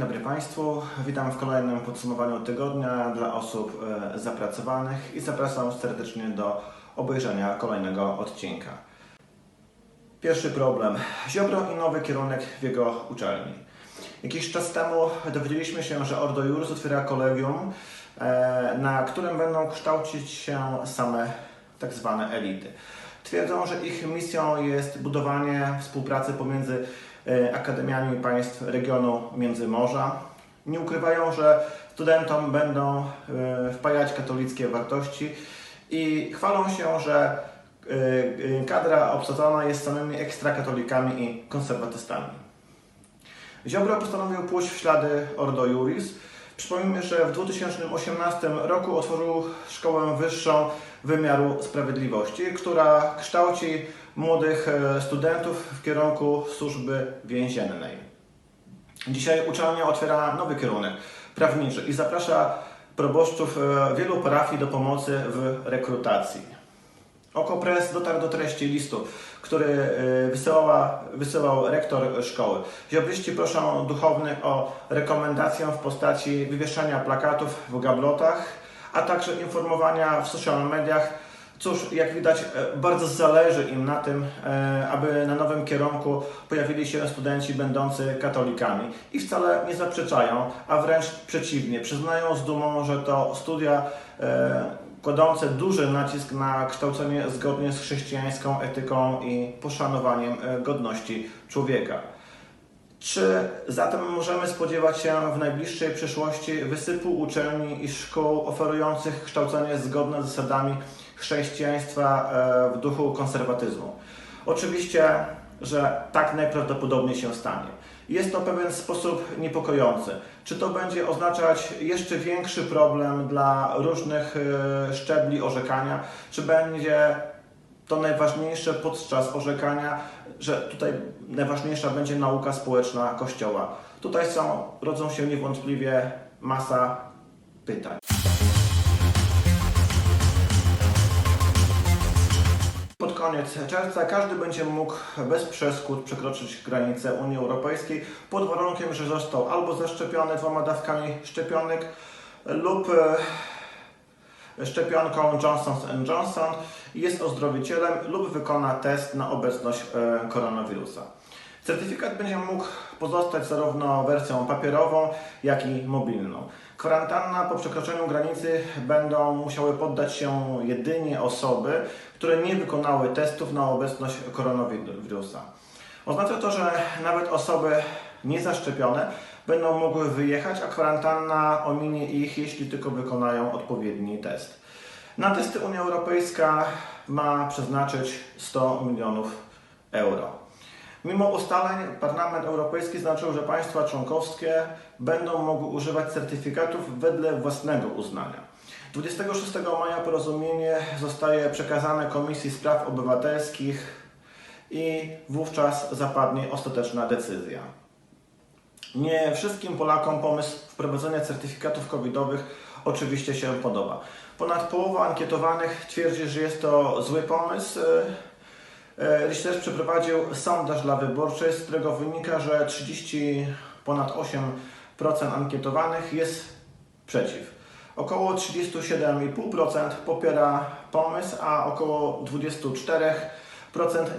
dobry Państwu. Witam w kolejnym podsumowaniu tygodnia dla osób e, zapracowanych i zapraszam serdecznie do obejrzenia kolejnego odcinka. Pierwszy problem. Ziobro i nowy kierunek w jego uczelni. Jakiś czas temu dowiedzieliśmy się, że Ordo Juris otwiera kolegium, e, na którym będą kształcić się same tak zwane elity. Twierdzą, że ich misją jest budowanie współpracy pomiędzy e, akademiami państw regionu Międzymorza. Nie ukrywają, że studentom będą e, wpajać katolickie wartości i chwalą się, że e, kadra obsadzona jest samymi ekstrakatolikami i konserwatystami. Ziobro postanowił pójść w ślady Ordo Juris. Przypomnijmy, że w 2018 roku otworzył szkołę wyższą wymiaru sprawiedliwości, która kształci młodych e, studentów w kierunku służby więziennej. Dzisiaj uczelnia otwiera nowy kierunek prawniczy i zaprasza proboszczów e, wielu parafii do pomocy w rekrutacji. Okopres dotarł do treści listu, który y, wysyłała, wysyłał rektor szkoły. Ziobryści proszą duchownych o rekomendację w postaci wywieszania plakatów w gablotach, a także informowania w social mediach. Cóż, jak widać, e, bardzo zależy im na tym, e, aby na nowym kierunku pojawili się studenci będący katolikami. I wcale nie zaprzeczają, a wręcz przeciwnie, przyznają z dumą, że to studia e, kładące duży nacisk na kształcenie zgodnie z chrześcijańską etyką i poszanowaniem e, godności człowieka. Czy zatem możemy spodziewać się w najbliższej przyszłości wysypu uczelni i szkół oferujących kształcenie zgodne z zasadami chrześcijaństwa e, w duchu konserwatyzmu? Oczywiście, że tak najprawdopodobniej się stanie. Jest to pewien sposób niepokojący. Czy to będzie oznaczać jeszcze większy problem dla różnych e, szczebli orzekania? Czy będzie to najważniejsze podczas orzekania, że tutaj najważniejsza będzie nauka społeczna Kościoła. Tutaj są, rodzą się niewątpliwie masa pytań. Koniec czerwca każdy będzie mógł bez przeszkód przekroczyć granicę Unii Europejskiej pod warunkiem, że został albo zaszczepiony dwoma dawkami szczepionek lub e, szczepionką Johnson Johnson, jest ozdrowicielem lub wykona test na obecność e, koronawirusa. Certyfikat będzie mógł pozostać zarówno wersją papierową, jak i mobilną. Kwarantanna po przekroczeniu granicy będą musiały poddać się jedynie osoby, które nie wykonały testów na obecność koronawirusa. Oznacza to, że nawet osoby niezaszczepione będą mogły wyjechać, a kwarantanna ominie ich, jeśli tylko wykonają odpowiedni test. Na testy Unia Europejska ma przeznaczyć 100 milionów euro. Mimo ustaleń Parlament Europejski znaczył, że państwa członkowskie będą mogły używać certyfikatów wedle własnego uznania. 26 maja porozumienie zostaje przekazane Komisji Spraw Obywatelskich i wówczas zapadnie ostateczna decyzja. Nie wszystkim Polakom pomysł wprowadzenia certyfikatów covidowych oczywiście się podoba. Ponad połowa ankietowanych twierdzi, że jest to zły pomysł. Research przeprowadził sondaż dla wyborczej, z którego wynika, że 30 ponad 8% ankietowanych jest przeciw. Około 37,5% popiera pomysł, a około 24%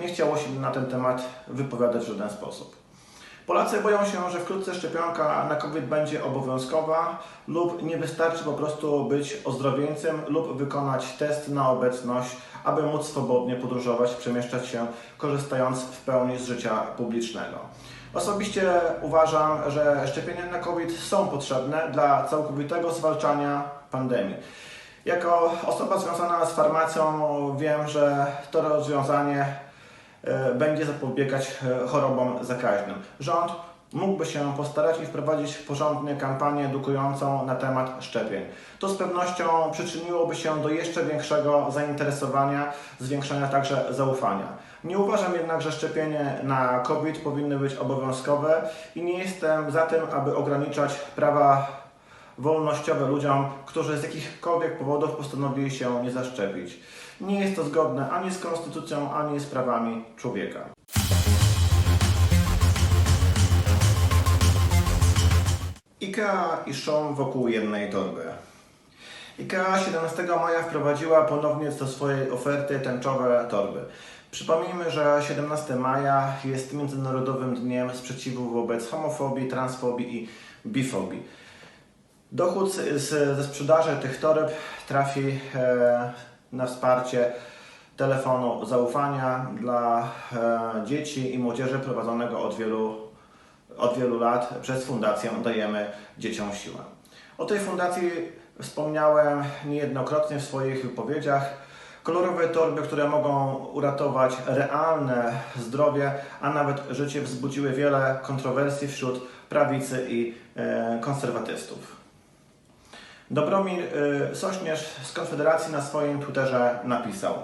nie chciało się na ten temat wypowiadać w żaden sposób. Polacy boją się, że wkrótce szczepionka na COVID będzie obowiązkowa lub nie wystarczy po prostu być ozdrowieńcem lub wykonać test na obecność, aby móc swobodnie podróżować, przemieszczać się, korzystając w pełni z życia publicznego. Osobiście uważam, że szczepienia na COVID są potrzebne dla całkowitego zwalczania pandemii. Jako osoba związana z farmacją wiem, że to rozwiązanie będzie zapobiegać e, chorobom zakaźnym. Rząd mógłby się postarać i wprowadzić porządnie kampanię edukującą na temat szczepień. To z pewnością przyczyniłoby się do jeszcze większego zainteresowania, zwiększenia także zaufania. Nie uważam jednak, że szczepienie na COVID powinny być obowiązkowe i nie jestem za tym, aby ograniczać prawa wolnościowe ludziom, którzy z jakichkolwiek powodów postanowili się nie zaszczepić. Nie jest to zgodne ani z konstytucją, ani z prawami człowieka. IKEA i wokół jednej torby. IKEA 17 maja wprowadziła ponownie do swojej oferty tęczowe torby. Przypomnijmy, że 17 maja jest Międzynarodowym Dniem Sprzeciwu wobec homofobii, transfobii i bifobii. Dochód z, ze sprzedaży tych toreb trafi e, na wsparcie telefonu zaufania dla e, dzieci i młodzieży prowadzonego od wielu, od wielu lat przez Fundację Dajemy Dzieciom Siłę. O tej fundacji wspomniałem niejednokrotnie w swoich wypowiedziach. Kolorowe torby, które mogą uratować realne zdrowie, a nawet życie, wzbudziły wiele kontrowersji wśród prawicy i e, konserwatystów. Dobromir y, Sośnierz z Konfederacji na swoim Twitterze napisał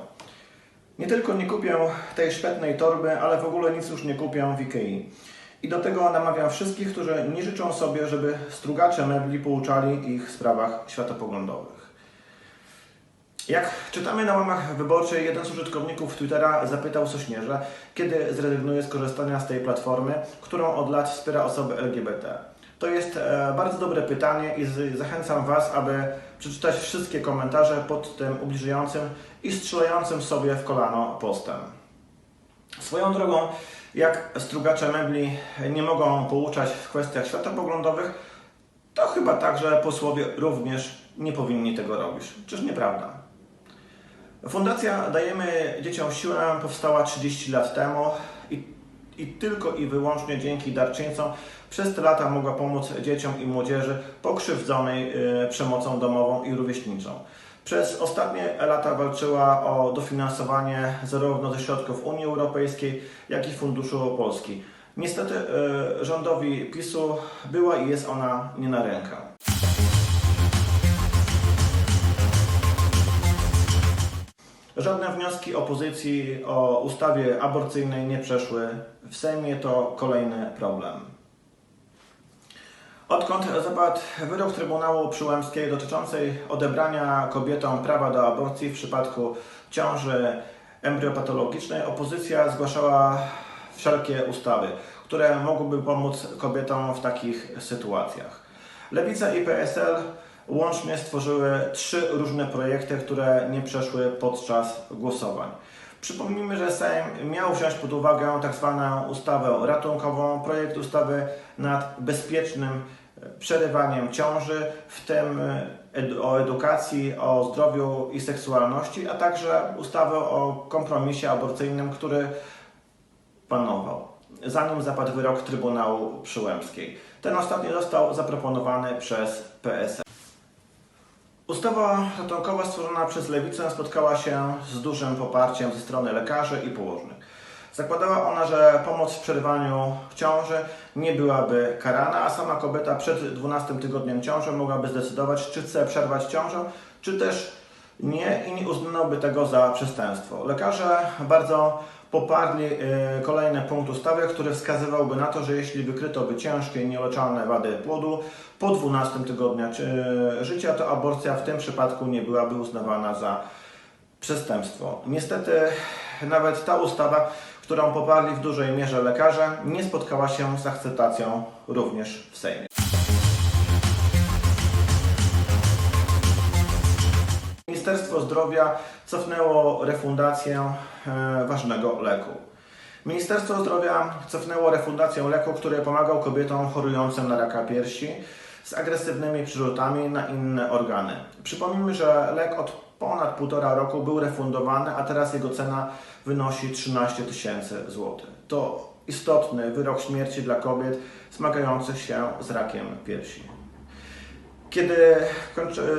Nie tylko nie kupię tej szpetnej torby, ale w ogóle nic już nie kupię w Ikei. I do tego namawiam wszystkich, którzy nie życzą sobie, żeby strugacze mebli pouczali ich w sprawach światopoglądowych. Jak czytamy na łamach wyborczej, jeden z użytkowników Twittera zapytał Sośnierza, kiedy zrezygnuje z korzystania z tej platformy, którą od lat wspiera osoby LGBT. To jest e, bardzo dobre pytanie i zachęcam Was, aby przeczytać wszystkie komentarze pod tym ubliżającym i strzelającym sobie w kolano postem. Swoją drogą, jak strugacze mebli nie mogą pouczać w kwestiach światopoglądowych, to chyba także posłowie również nie powinni tego robić. Czyż nieprawda? Fundacja Dajemy Dzieciom Siłę powstała 30 lat temu i, i tylko i wyłącznie dzięki darczyńcom przez te lata mogła pomóc dzieciom i młodzieży pokrzywdzonej y, przemocą domową i rówieśniczą. Przez ostatnie lata walczyła o dofinansowanie zarówno ze środków Unii Europejskiej, jak i Funduszu Polski. Niestety y, rządowi PiSu była i jest ona nie na rękę. Żadne wnioski opozycji o ustawie aborcyjnej nie przeszły w Sejmie. To kolejny problem. Odkąd zapadł wyrok Trybunału Przyłębskiego dotyczący odebrania kobietom prawa do aborcji w przypadku ciąży embriopatologicznej, opozycja zgłaszała wszelkie ustawy, które mogłyby pomóc kobietom w takich sytuacjach. Lewica i PSL łącznie stworzyły trzy różne projekty, które nie przeszły podczas głosowań. Przypomnijmy, że Sejm miał wziąć pod uwagę tzw. ustawę ratunkową, projekt ustawy nad bezpiecznym e, przerywaniem ciąży, w tym e, o edukacji, o zdrowiu i seksualności, a także ustawę o kompromisie aborcyjnym, który panował, zanim zapadł wyrok Trybunału Przyłębskiej. Ten ostatni został zaproponowany przez PSL. Ustawa ratunkowa stworzona przez Lewicę spotkała się z dużym poparciem ze strony lekarzy i położnych. Zakładała ona, że pomoc w przerywaniu ciąży nie byłaby karana, a sama kobieta przed 12 tygodniem ciąży mogłaby zdecydować, czy chce przerwać ciążę, czy też nie i nie uznanoby tego za przestępstwo. Lekarze bardzo poparli y, kolejny punkt ustawy, który wskazywałby na to, że jeśli wykryto by ciężkie i nieuleczalne wady płodu po 12 tygodniu y, życia, to aborcja w tym przypadku nie byłaby uznawana za przestępstwo. Niestety nawet ta ustawa, którą poparli w dużej mierze lekarze, nie spotkała się z akceptacją również w Sejmie. Ministerstwo Zdrowia cofnęło refundację e, ważnego leku. Ministerstwo Zdrowia cofnęło refundację leku, który pomagał kobietom chorującym na raka piersi z agresywnymi przyrzutami na inne organy. Przypomnijmy, że lek od ponad półtora roku był refundowany, a teraz jego cena wynosi 13 tysięcy złotych. To istotny wyrok śmierci dla kobiet zmagających się z rakiem piersi. Kiedy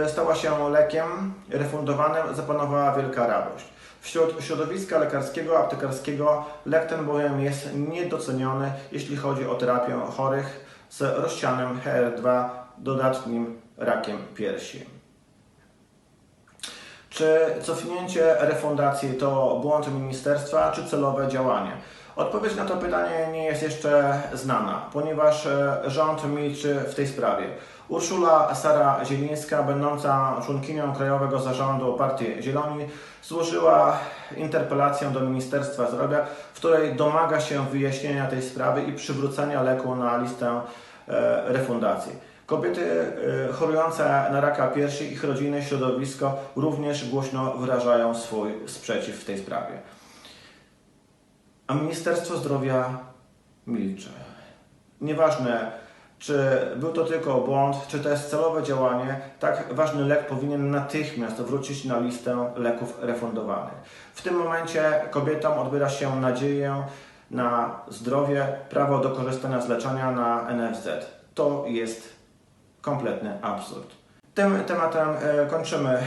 stała się lekiem refundowanym, zapanowała wielka radość. Wśród środowiska lekarskiego, aptekarskiego lek ten bowiem jest niedoceniony, jeśli chodzi o terapię chorych z rozsianym HR2 dodatnim rakiem piersi. Czy cofnięcie refundacji to błąd ministerstwa, czy celowe działanie? Odpowiedź na to pytanie nie jest jeszcze znana, ponieważ e, rząd milczy w tej sprawie. Urszula Sara Zielińska, będąca członkinią Krajowego Zarządu Partii Zieloni, złożyła interpelację do Ministerstwa Zdrowia, w której domaga się wyjaśnienia tej sprawy i przywrócenia leku na listę e, refundacji. Kobiety y, chorujące na raka piersi, ich rodziny, środowisko również głośno wyrażają swój sprzeciw w tej sprawie. A Ministerstwo Zdrowia milczy. Nieważne, czy był to tylko błąd, czy to jest celowe działanie, tak ważny lek powinien natychmiast wrócić na listę leków refundowanych. W tym momencie kobietom odbiera się nadzieję na zdrowie, prawo do korzystania z leczenia na NFZ. To jest kompletny absurd. Tym tematem e, kończymy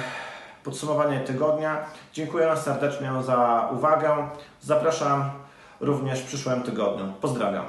podsumowanie tygodnia. Dziękuję serdecznie za uwagę. Zapraszam również w przyszłym tygodniu. Pozdrawiam.